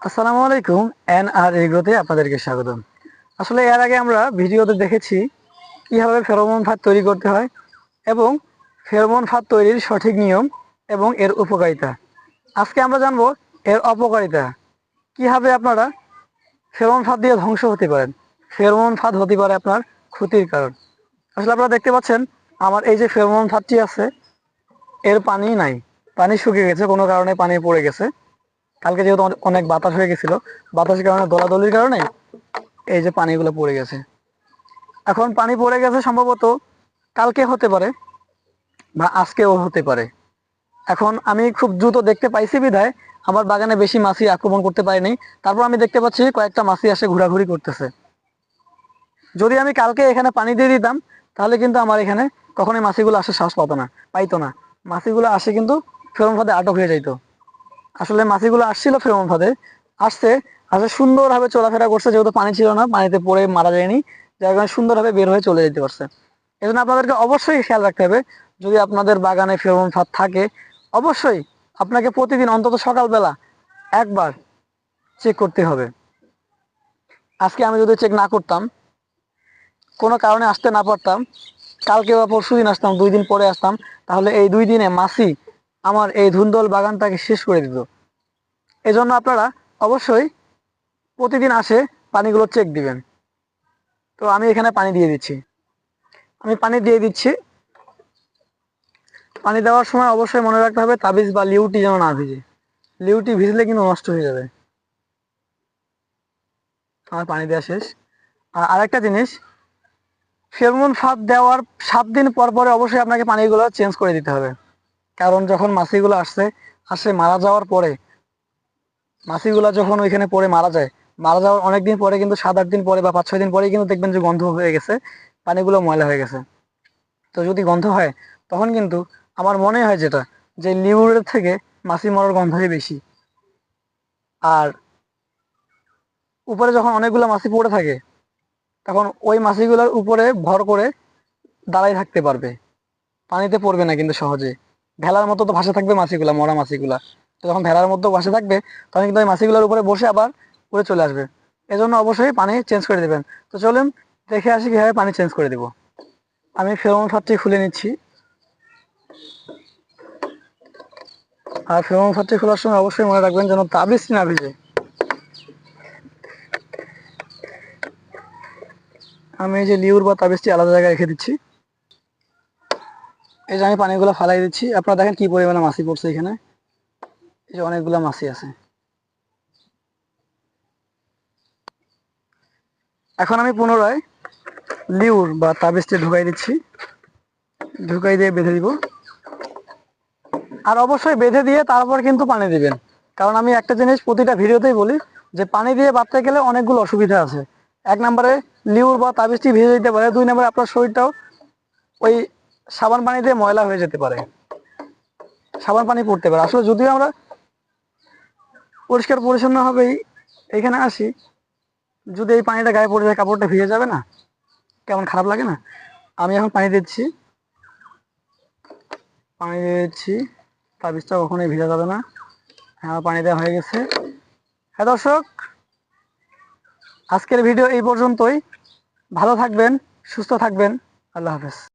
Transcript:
আসসালামু আলাইকুম এন আর এগ্রোতে আপনাদেরকে স্বাগতম। আসলে এর আগে আমরা ভিডিওতে দেখেছি কীভাবে ফেরোমন ফাঁদ তৈরি করতে হয় এবং ফেরোমন ফাঁদ তৈরির সঠিক নিয়ম এবং এর উপকারিতা। আজকে আমরা জানব এর অপকারিতা। কীভাবে আপনারা ফেরোমন ফাঁদ দিয়ে ধ্বংস হতে পারেন? ফেরোমন ফাঁদ হতে পারে আপনার ক্ষতির কারণ। আসলে আপনারা দেখতে পাচ্ছেন, আমার এই যে ফেরোমন ফাঁদটি আছে, এর পানি নাই। পানি শুকিয়ে গেছে, কোনো কারণে পানি পড়ে গেছে। কালকে যেহেতু অনেক বাতাস হয়ে গেছিল, বাতাসের কারণে, দলাদলির কারণে এই যে পানিগুলো পড়ে গেছে। এখন পানি পড়ে গেছে সম্ভবত কালকে হতে পারে বা আজকেও হতে পারে। এখন আমি খুব দ্রুত দেখতে পাইছি বিধায়, আমার বাগানে বেশি মাছি আক্রমণ করতে পারিনি। তারপর আমি দেখতে পাচ্ছি কয়েকটা মাছি আসে ঘোরাঘুরি করতেছে। যদি আমি কালকে এখানে পানি দিয়ে দিতাম, তাহলে কিন্তু আমার এখানে কখনোই মাছিগুলো আসে শ্বাস পাতো না, পাইতো না। মাছিগুলো আসে কিন্তু ফেরম ফাঁদে আটক হয়ে যাইতো। আসলে মাছিগুলো আসছিল ফেরোমন ফাঁদে। আসছে, আসলে সুন্দরভাবে চলাফেরা করছে, যেহেতু পানি ছিল না, পানিতে পড়ে মারা যায়নি। যার কারণে সুন্দরভাবে বের হয়ে চলে যেতে পারছে। এই জন্য আপনাদেরকে অবশ্যই খেয়াল রাখতে হবে, যদি আপনাদের বাগানে ফেরোমন ফাঁদ থাকে, অবশ্যই আপনাকে প্রতিদিন অন্তত সকালবেলা একবার চেক করতে হবে। আজকে আমি যদি চেক না করতাম, কোনো কারণে আসতে না পারতাম, কালকে বা পরশু দিন আসতাম, দুই দিন পরে আসতাম, তাহলে এই দুই দিনে মাছি আমার এই ধুন্দল বাগানটাকে শেষ করে দিত। এজন্য আপনারা অবশ্যই প্রতিদিন আসে পানিগুলো চেক দিবেন। তো আমি এখানে পানি দিয়ে দিচ্ছি। আমি পানি দিয়ে দিচ্ছি। পানি দেওয়ার সময় অবশ্যই মনে রাখতে হবে তাবিজ বা লিউটি যেন না ভিজে। লিউটি ভিজলে কিন্তু নষ্ট হয়ে যাবে। আমার পানি দেওয়া শেষ। আর আরেকটা জিনিস, ফেরমোন ফাঁদ দেওয়ার সাত দিন পর পরে অবশ্যই আপনাকে পানিগুলো চেঞ্জ করে দিতে হবে। কারণ যখন মাছিগুলো আসছে, আসে মারা যাওয়ার পরে মাছিগুলো যখন ওইখানে পরে মারা যায়, মারা যাওয়ার অনেকদিন পরে কিন্তু সাত আট দিন পরে বা পাঁচ ছয় দিন পরে কিন্তু দেখবেন যে গন্ধ হয়ে গেছে, পানিগুলো ময়লা হয়ে গেছে। তো যদি গন্ধ হয়, তখন কিন্তু আমার মনে হয় যেটা, যে লিউরের থেকে মাছি মরার গন্ধই বেশি। আর উপরে যখন অনেকগুলো মাছি পড়ে থাকে, তখন ওই মাছিগুলোর উপরে ভর করে দাঁড়াই থাকতে পারবে। পানিতে পড়বে না কিন্তু সহজে। ভেলার মতো তো ভাসে থাকবে মাছিগুলা মরা মাছিগুলা যখন ভেলার মতো ভাসে থাকবে, তখন কিন্তু ওই মাছিগুলোর উপরে বসে আবার উড়ে চলে আসবে। এজন্য অবশ্যই পানি চেঞ্জ করে দেবেন। তো চলুন দেখে আসি কীভাবে পানি চেঞ্জ করে দেব। আমি ফেরোমন ফাঁদটি খুলে নিচ্ছি। আর ফেরোমন ফাঁদটি খোলার সময় অবশ্যই মনে রাখবেন যেন তাবিজটি না ভিজে। আমি এই যে লিউর বা তাবিজটি আলাদা জায়গায় রেখে দিচ্ছি। এই যে আমি পানিগুলো ফালাই দিচ্ছি। আপনারা দেখেন কি পরিমাণে মাছি পড়ছে এখানে। এই যে অনেকগুলো মাছি আছে। এখন আমি পুনরায় লিউর বা তাবিজটি ঢুকাই দিচ্ছি। ঢুকাই দিয়ে বেঁধে দিব। আর অবশ্যই বেঁধে দিয়ে তারপর কিন্তু পানি দিবেন। কারণ আমি একটা জিনিস প্রতিটা ভিডিওতেই বলি, যে পানি দিয়ে বাঁধতে গেলে অনেকগুলো অসুবিধা আছে। এক নম্বরে লিউর বা তাবিজটি ভিজে যেতে পারে। দুই নম্বরে আপনার শরীরটাও ওই সাবান পানি দিয়ে ময়লা হয়ে যেতে পারে। সাবান পানি পড়তে পারে। আসলে যদিও আমরা পরিষ্কার পরিচ্ছন্ন হবেই। এখানে আসি। যদি এই পানিটা গায়ে পড়ে যায়, কাপড়টা ভিজে যাবে না? কেমন খারাপ লাগে না? আমি এখন পানি দিচ্ছি। পানি দিচ্ছি। তাবিজটা কখনোই ভিজা যাবে না। হ্যাঁ আমার পানি দেওয়া হয়ে গেছে। হ্যাঁ দর্শক, আজকের ভিডিও এই পর্যন্তই। ভালো থাকবেন, সুস্থ থাকবেন। আল্লাহ হাফেজ।